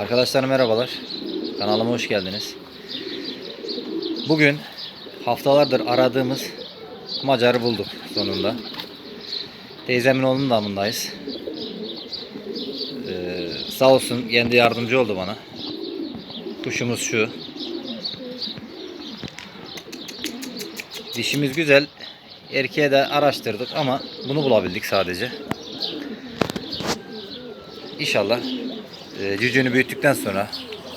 Arkadaşlar merhabalar. Kanalıma hoş geldiniz. Bugün haftalardır aradığımız Macar'ı bulduk sonunda. Teyzemin oğlunun damındayız. Ee, sağ olsun kendi yardımcı oldu bana. Kuşumuz şu. Dişimiz güzel. Erkeğe de araştırdık ama bunu bulabildik sadece. İnşallah e, cücüğünü büyüttükten sonra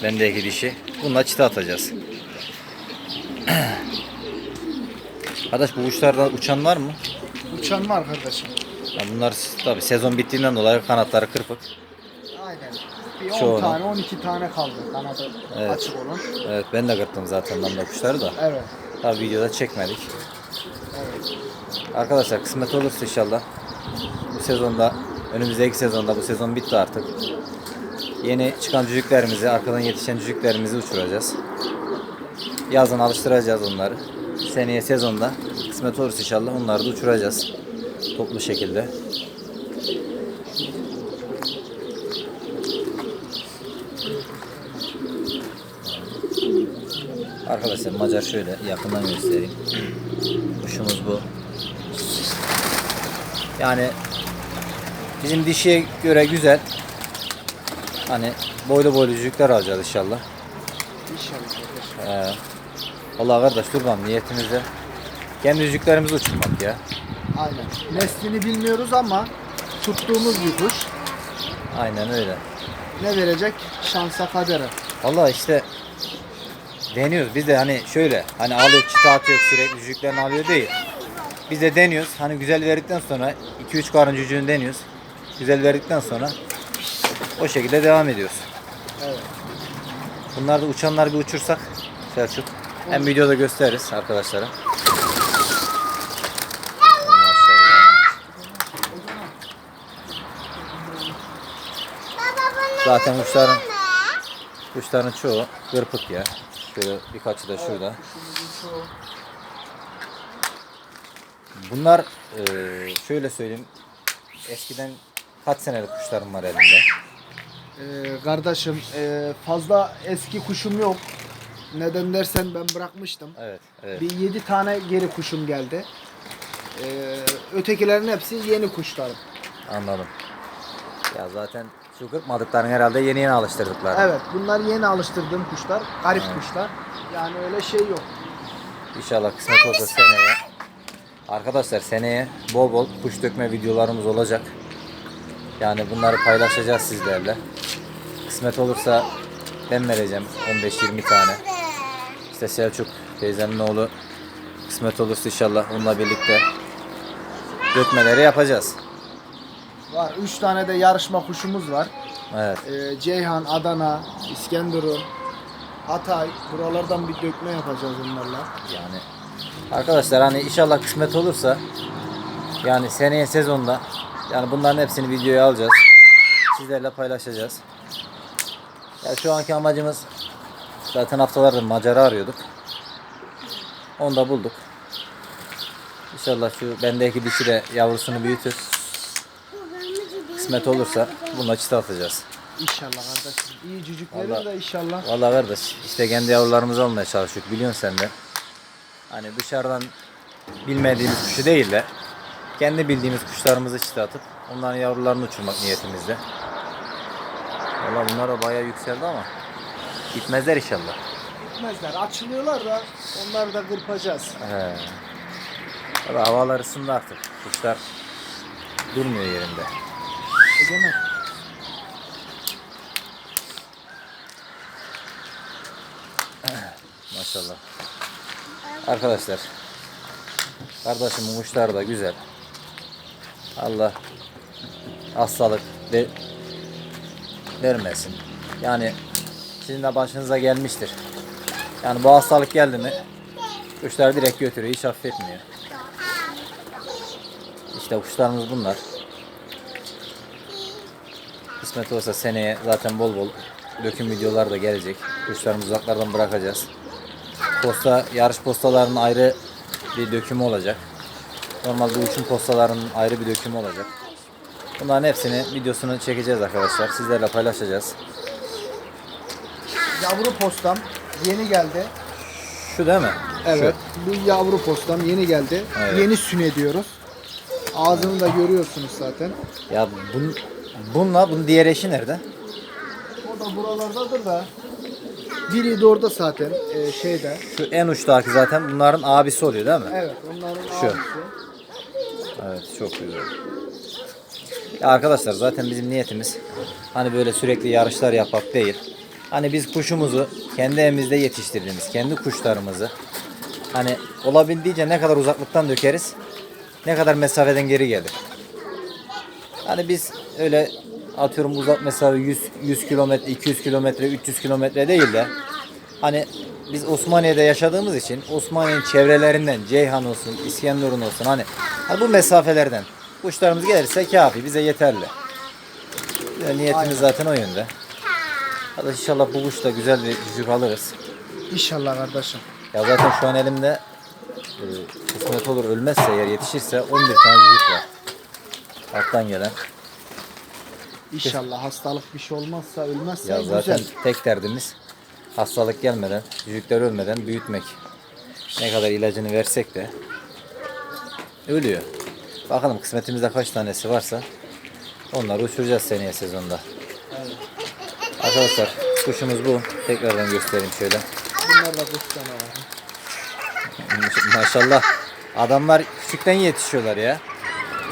bendeki dişi bununla çita atacağız. Arkadaş bu kuşlarda uçan var mı? Uçan var kardeşim. Ya bunlar tabi sezon bittiğinden dolayı kanatları kırpık. Aynen. Bir 10 Çoğunu. tane 12 tane kaldı kanadı Evet. açık olan. Evet ben de kırptım zaten damla kuşları da. Evet. Tabi videoda çekmedik. Evet. Arkadaşlar kısmet olursa inşallah bu sezonda önümüzdeki sezonda bu sezon bitti artık. Yeni çıkan cücüklerimizi, arkadan yetişen cücüklerimizi uçuracağız. Yazın alıştıracağız onları. Seneye sezonda kısmet olursa inşallah onları da uçuracağız. Toplu şekilde. Arkadaşlar Macar şöyle yakından göstereyim. Kuşumuz bu. Yani bizim dişiye göre güzel. Hani boylu boylu cücükler alacağız inşallah. İnşallah. Ee, Allah kardeş dur lan niyetimizde kendi cücüklerimizi uçurmak ya. Aynen. Neslini bilmiyoruz ama tuttuğumuz bir kuş. Aynen öyle. Ne verecek? Şansa kadere. Vallahi işte deniyoruz. Biz de hani şöyle hani alıyor çıta atıyor sürekli cücüklerini alıyor değil. Biz de deniyoruz. Hani güzel verdikten sonra 2-3 karın cücüğünü deniyoruz. Güzel verdikten sonra o şekilde devam ediyoruz. Evet. Bunlar da uçanlar bir uçursak Selçuk. Hem videoda gösteririz arkadaşlara. Zaten kuşların kuşların çoğu kırpık ya. Şöyle birkaçı da şurada. Bunlar eee, şöyle söyleyeyim. Eskiden kaç senelik kuşlarım var elimde. Ee, kardeşim ee, fazla eski kuşum yok. Neden dersen ben bırakmıştım. Evet, evet. Bir 7 tane geri kuşum geldi. Ee, ötekilerin hepsi yeni kuşlarım. Anladım. Ya zaten şu kırpmadıkların herhalde yeni yeni alıştırdıklar. Evet bunlar yeni alıştırdığım kuşlar. Garip kuşlar. Yani öyle şey yok. İnşallah kısmet olursa seneye. Arkadaşlar seneye bol bol kuş dökme videolarımız olacak. Yani bunları paylaşacağız sizlerle. Kısmet olursa ben vereceğim 15-20 tane. İşte Selçuk teyzemin oğlu kısmet olursa inşallah onunla birlikte dökmeleri yapacağız. Var. 3 tane de yarışma kuşumuz var. Evet. Ee, Ceyhan, Adana, İskenderun, Hatay. Buralardan bir dökme yapacağız onlarla. Yani arkadaşlar hani inşallah kısmet olursa yani seneye sezonda yani bunların hepsini videoya alacağız. Sizlerle paylaşacağız. Ya şu anki amacımız zaten haftalardır Macar'ı arıyorduk. Onu da bulduk. İnşallah şu bendeki dişi de yavrusunu büyütür. Kısmet olursa bununla çıta atacağız. İnşallah kardeşim. İyi cücüklerin Vallahi- de inşallah. Vallahi kardeş işte kendi yavrularımız olmaya çalışıyoruz biliyorsun sen de. Hani dışarıdan bilmediğimiz kuşu değil de kendi bildiğimiz kuşlarımızı çıta atıp onların yavrularını uçurmak niyetimizde. Vallahi bunlar da bayağı yükseldi ama gitmezler inşallah. Gitmezler. Açılıyorlar da onları da kırpacağız. He. Tabii havalar ısındı artık. Kuşlar durmuyor yerinde. Egemen. Maşallah. Arkadaşlar. Kardeşim kuşlar da güzel. Allah hastalık ve vermesin. Yani sizin de başınıza gelmiştir. Yani bu hastalık geldi mi kuşlar direkt götürüyor. Hiç affetmiyor. İşte kuşlarımız bunlar. Kısmet olursa seneye zaten bol bol döküm videolar da gelecek. Kuşlarımızı uzaklardan bırakacağız. Posta, yarış postalarının ayrı bir dökümü olacak. Normalde uçum postalarının ayrı bir dökümü olacak. Bunların hepsini videosunu çekeceğiz arkadaşlar. Sizlerle paylaşacağız. Yavru postam yeni geldi. Şu değil mi? Evet. Bu yavru postam yeni geldi. Evet. Yeni süne diyoruz. Ağzını da görüyorsunuz zaten. Ya bun, bununla bunun diğer eşi nerede? O da buralardadır da. Biri de orada zaten e, şeyde. Şu en uçtaki zaten bunların abisi oluyor değil mi? Evet onların Şu. abisi. Evet çok güzel. Arkadaşlar zaten bizim niyetimiz hani böyle sürekli yarışlar yapmak değil. Hani biz kuşumuzu kendi evimizde yetiştirdiğimiz kendi kuşlarımızı hani olabildiğince ne kadar uzaklıktan dökeriz ne kadar mesafeden geri gelir. Hani biz öyle atıyorum uzak mesafe 100 100 kilometre, 200 kilometre, 300 kilometre değil de hani biz Osmaniye'de yaşadığımız için Osmaniye'nin çevrelerinden Ceyhan olsun, İskenderun olsun hani, hani bu mesafelerden kuşlarımız gelirse kafi bize yeterli. Yani niyetimiz zaten o yönde. Hadi inşallah bu kuş da güzel bir cücük alırız. İnşallah kardeşim. Ya zaten şu an elimde e, kısmet olur ölmezse eğer yetişirse 11 tane cücük var. Alttan gelen. İnşallah hastalık bir şey olmazsa ölmezse Ya zaten güzel. tek derdimiz hastalık gelmeden, cücükler ölmeden büyütmek. Ne kadar ilacını versek de ölüyor. Bakalım kısmetimizde kaç tanesi varsa onları uçuracağız seneye sezonda. Arkadaşlar kuşumuz bu. Tekrardan göstereyim şöyle. Bunlar da kuş canavarı. Maşallah adamlar küçükten yetişiyorlar ya.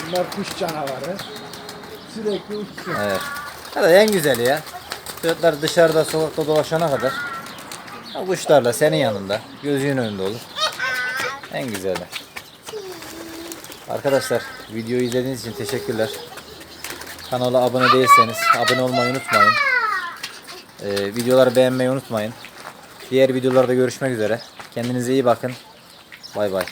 Bunlar kuş canavarı. Sürekli uçuyor. Evet. Ya da en güzeli ya. Çocuklar dışarıda sokakta dolaşana kadar kuşlarla senin yanında, gözünün önünde olur. En güzeli. Arkadaşlar videoyu izlediğiniz için teşekkürler. Kanala abone değilseniz abone olmayı unutmayın. Ee, videoları beğenmeyi unutmayın. Diğer videolarda görüşmek üzere. Kendinize iyi bakın. Bay bay.